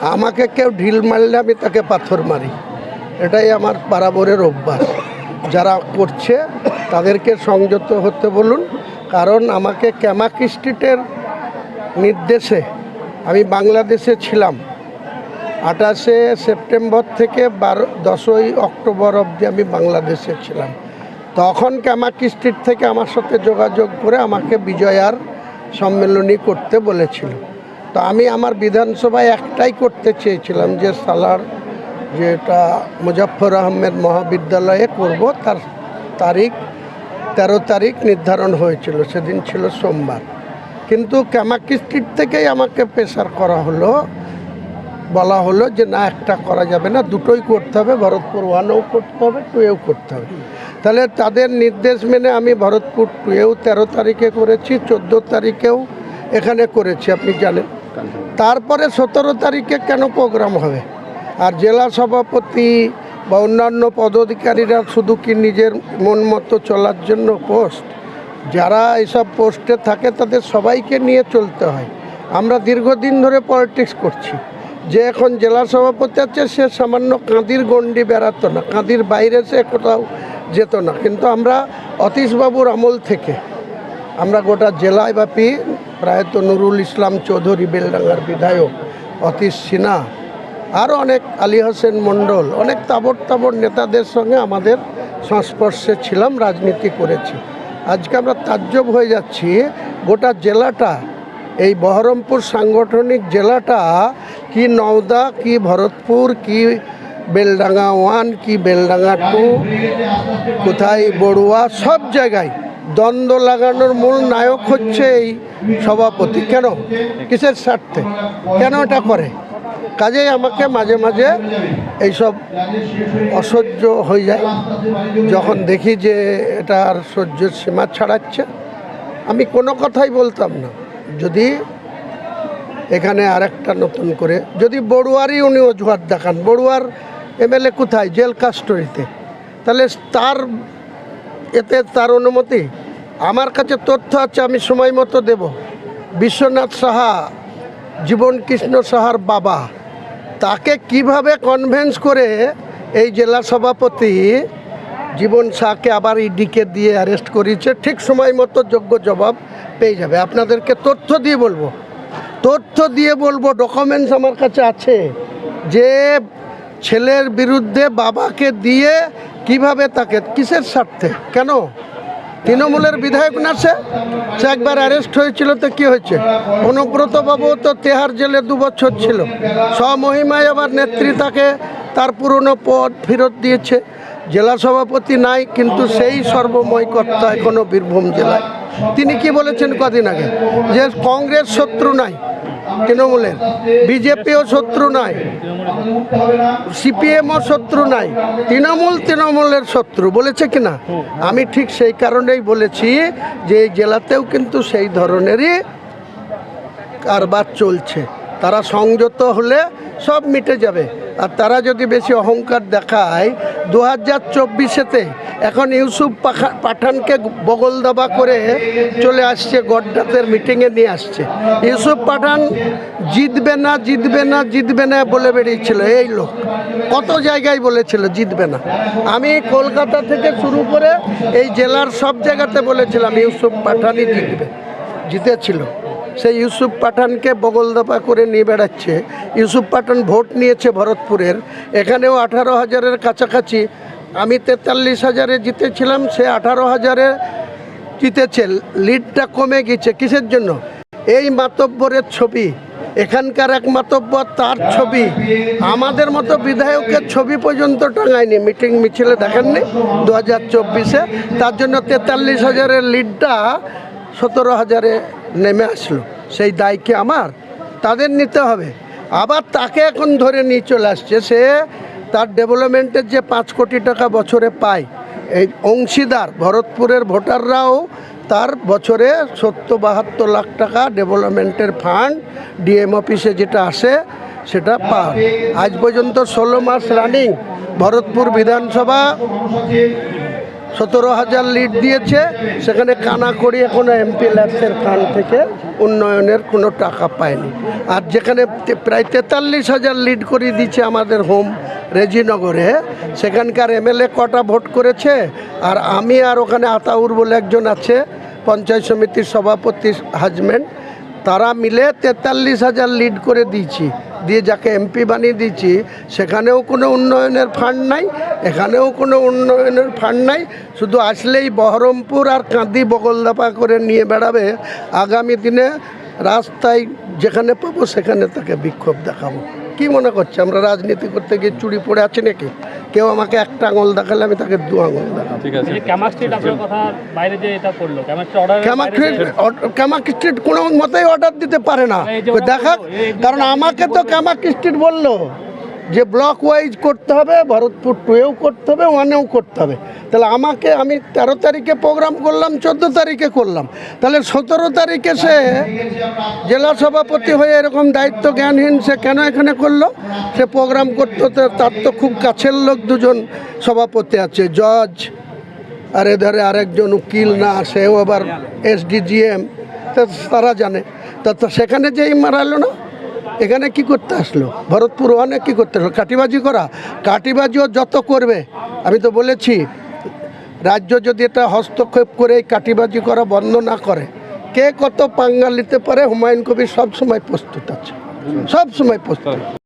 আমাকে কেউ ঢিল মারলে আমি তাকে পাথর মারি। এটাই আমার পারাবরের অভ্যাস। যারা করছে, তাদেরকে সংযত হতে বলুন। কারণ আমাকে ক্যামাক স্ট্রিটের নির্দেশে আমি বাংলাদেশে ছিলাম। আঠাশে সেপ্টেম্বর থেকে বারো, দশই অক্টোবর অবধি আমি বাংলাদেশে ছিলাম। তখন ক্যামাক স্ট্রিট থেকে আমার সাথে যোগাযোগ করে আমাকে বিজয়ার সম্মেলনী করতে বলেছিল। তো আমি আমার বিধানসভায় একটাই করতে চেয়েছিলাম যে সালার যেটা মুজফ্ফর আহমেদ মহাবিদ্যালয়ে করব, তার তারিখ তেরো তারিখ নির্ধারণ হয়েছিল, সেদিন ছিল সোমবার। কিন্তু ক্যামাক স্ট্রিট থেকেই আমাকে প্রেশার করা হলো, বলা হলো যে না, একটা করা যাবে না, দুটোই করতে হবে, ভরতপুর ওয়ানও করতে হবে, টুয়েও করতে হবে। তাহলে তাদের নির্দেশ মেনে আমি ভরতপুর টুয়েও তেরো তারিখে করেছি, চোদ্দ তারিখেও এখানে করেছি, আপনি জানেন। তারপরে সতেরো তারিখে কেন প্রোগ্রাম হবে? আর জেলা সভাপতি বা অন্যান্য পদাধিকারীরা শুধু কি নিজের মন মতো চলার জন্য পোস্ট যারা এসব পোস্টে থাকে তাদের সবাইকে নিয়ে চলতে হয়। আমরা দীর্ঘদিন ধরে পলিটিক্স করছি। যে এখন জেলা সভাপতি আছে, সে সামান্য কাঁদির গণ্ডি বেড়াতো না, কাঁদির বাইরে সে কোথাও যেত না। কিন্তু আমরা অতীশবাবুর আমল থেকে আমরা গোটা জেলায় ব্যাপী প্রায়ত নুরুল ইসলাম চৌধুরী বেলডাঙ্গার বিধায়ক অতীশ সিনহা আরও অনেক আলী হোসেন মণ্ডল, অনেক তাবর তাবর নেতাদের সঙ্গে আমাদের সংস্পর্শে ছিলাম, রাজনীতি করেছি। আজকে আমরা তাজ্জব হয়ে যাচ্ছি, গোটা জেলাটা, এই বহরমপুর সাংগঠনিক জেলাটা, কি নওদা, কি ভরতপুর, কি বেলডাঙ্গা ওয়ান, কি বেলডাঙ্গা টু, কোথায় বড়ুয়া, সব জায়গায় দ্বন্দ্ব লাগানোর মূল নায়ক হচ্ছে এই সভাপতি। কেন? কিসের স্বার্থে? কেন এটা করে? কাজেই আমাকে মাঝে মাঝে এইসব অসহ্য হয়ে যায়। যখন দেখি যে এটা আর সহ্যের সীমা ছাড়াচ্ছে, আমি কোনো কথাই বলতাম না। যদি এখানে আরেকটা নতুন করে, যদি বড়ুয়ারই উনি অজুহাত দেখান। বড়ুয়ার এমএলএ কোথায়? জেল কাস্টরিতে তাহলে তার এতে তার অনুমতি। আমার কাছে তথ্য আছে, আমি সময় মতো দেব। বিশ্বনাথ সাহা জীবন কৃষ্ণ সাহার বাবা, তাকে কীভাবে কনভেন্স করে এই জেলা সভাপতি জীবন শাহকে আবার ইডিকে দিয়ে অ্যারেস্ট করিয়েছে ঠিক সময় মতো যোগ্য জবাব পেয়ে যাবে। আপনাদেরকে তথ্য দিয়ে বলব। তথ্য দিয়ে বলব ডকুমেন্টস আমার কাছে আছে। যে ছেলের বিরুদ্ধে বাবাকে দিয়ে কীভাবে তাকে, কিসের স্বার্থে? কেন? তৃণমূলের বিধায়ক না সে? একবার অ্যারেস্ট হয়েছিল তো কি হয়েছে? অনুব্রত বাবু তো তেহার জেলে দু বছর ছিল। স্বমহিমায় আবার নেত্রী তাকে তার পুরনো পদ ফেরত দিয়েছে। জেলা সভাপতি নাই, কিন্তু সেই সর্বময় কর্তা এখনও বীরভূম জেলায়। তিনি কি বলেছেন কদিন আগে? যে কংগ্রেস শত্রু নাই তৃণমূলের। বিজেপিও শত্রু নাই। সিপিএমও শত্রু নাই। তৃণমূল তৃণমূলের শত্রু, বলেছে কিনা আমি ঠিক সেই কারণেই বলেছি যে এই জেলাতেও কিন্তু সেই ধরনেরই কারবার চলছে। তারা সংযত হলে সব মিটে যাবে। আর তারা যদি বেশি অহংকার দেখায়, দু হাজার চব্বিশেতে এখন ইউসুফ পাঠানকে বগল দাবা করে চলে আসছে গড্ডাতের মিটিংয়ে নিয়ে আসছে। ইউসুফ পাঠান, জিতবে না জিতবে না জিতবে না বলে বেরিয়েছিল। এই লোক কত জায়গায় বলেছিল, জিতবে না আমি কলকাতা থেকে শুরু করে এই জেলার সব জায়গাতে বলেছিলাম, ইউসুফ পাঠানই জিতবে। জিতেছিল। সেই ইউসুফ পাঠানকে বগলদাপা করে নিয়ে বেড়াচ্ছে। ইউসুফ পাঠান ভোট নিয়েছে ভরতপুরের। এখানেও আঠারো হাজারের কাছাকাছি আমি তেতাল্লিশ হাজারে জিতেছিলাম, সে আঠারো হাজারে জিতেছে। লিডটা কমে গেছে। কিসের জন্য? এই মাতব্বরের ছবি, এখানকার এক মাতব্বর, তার ছবি। আমাদের মতো বিধায়কের ছবি পর্যন্ত টাঙায়নি। মিটিং মিছিলে দেখেননি দু হাজার চব্বিশে। তার জন্য তেতাল্লিশ হাজারের লিডটা সতেরো হাজারে নেমে আসলো। সেই দায় কি আমার? তাদের নিতে হবে। আবার তাকে এখন ধরে নিয়ে চলে আসছে। সে তার ডেভেলপমেন্টের যে পাঁচ কোটি টাকা বছরে পায়, এই অংশীদার ভরতপুরের ভোটাররাও তার বছরে সত্তর বাহাত্তর লাখ টাকা ডেভেলপমেন্টের ফান্ড ডিএম অফিসে যেটা আসে, সেটা পায়। আজ পর্যন্ত ষোলো মাস রানিং ভরতপুর বিধানসভা। সতেরো হাজার লিড দিয়েছে। সেখানে কানা করি এখনও এমপি ল্যাবসের ফান্ড থেকে উন্নয়নের কোনো টাকা পায়নি। আর যেখানে প্রায় তেতাল্লিশ হাজার লিড করে দিচ্ছে আমাদের হোম রেজিনগরে সেখানকার এমএলএ কটা ভোট করেছে? আর আমি আর ওখানে আতাউর বলে একজন আছে, পঞ্চায়েত সমিতির সভাপতি হাজবেন্ড তারা মিলে তেতাল্লিশ হাজার লিড করে দিয়েছি। দিয়ে যাকে এমপি বানিয়ে দিয়েছি, সেখানেও কোনো উন্নয়নের ফান্ড নাই, এখানেও কোনো উন্নয়নের ফান্ড নাই। শুধু আসলেই বহরমপুর আর কাঁদি বগলদাপা করে নিয়ে বেড়াবে। আগামী দিনে রাস্তায় যেখানে পাবো, সেখানে তাকে বিক্ষোভ দেখাবো। কি মনে করছে? আমরা রাজনীতি করতে গিয়ে চুরি পড়ে আছি নাকি? কেউ আমাকে একটা আঙুল দেখালে আমি তাকে দু আঙুল দেখাবো। ঠিক আছে। ক্যামাক স্ট্রিট কথা বাইরে যে এটা করল Camac street order Camac Camac street কোনো মতেই অর্ডার দিতে পারে না। দেখা কারণ আমাকে তো ক্যামাক স্ট্রিট বলল। যে ব্লক ওয়াইজ করতে হবে, ভরতপুর টুয়েও করতে হবে ওয়ানেও করতে হবে। তাহলে আমাকে আমি তেরো তারিখে প্রোগ্রাম করলাম, চোদ্দ তারিখে করলাম। তাহলে সতেরো তারিখে সে জেলা সভাপতি হয়ে এরকম দায়িত্ব জ্ঞানহীন সে কেন এখানে করল? সে প্রোগ্রাম করতে হতে তার তো খুব কাছের লোক দুজন সভাপতি আছে জজ আর এধারে আরেকজন উকিল না, সেও আবার এসডিজিএম তারা জানে। তা তো সেখানে যেই মারালো না? এখানে কি করতে আসলো? ভরতপুর অনেক কি করতে আসলো? কাটিবাজি করা? কাটিবাজিও যত করবে, আমি তো বলেছি, রাজ্য যদি এটা হস্তক্ষেপ করে এই কাটিবাজি করা বন্ধ না করে, কে কত পাঙ্গাল নিতে পারে? হুমায়ুন কবির সবসময় প্রস্তুত আছে। সবসময় প্রস্তুত।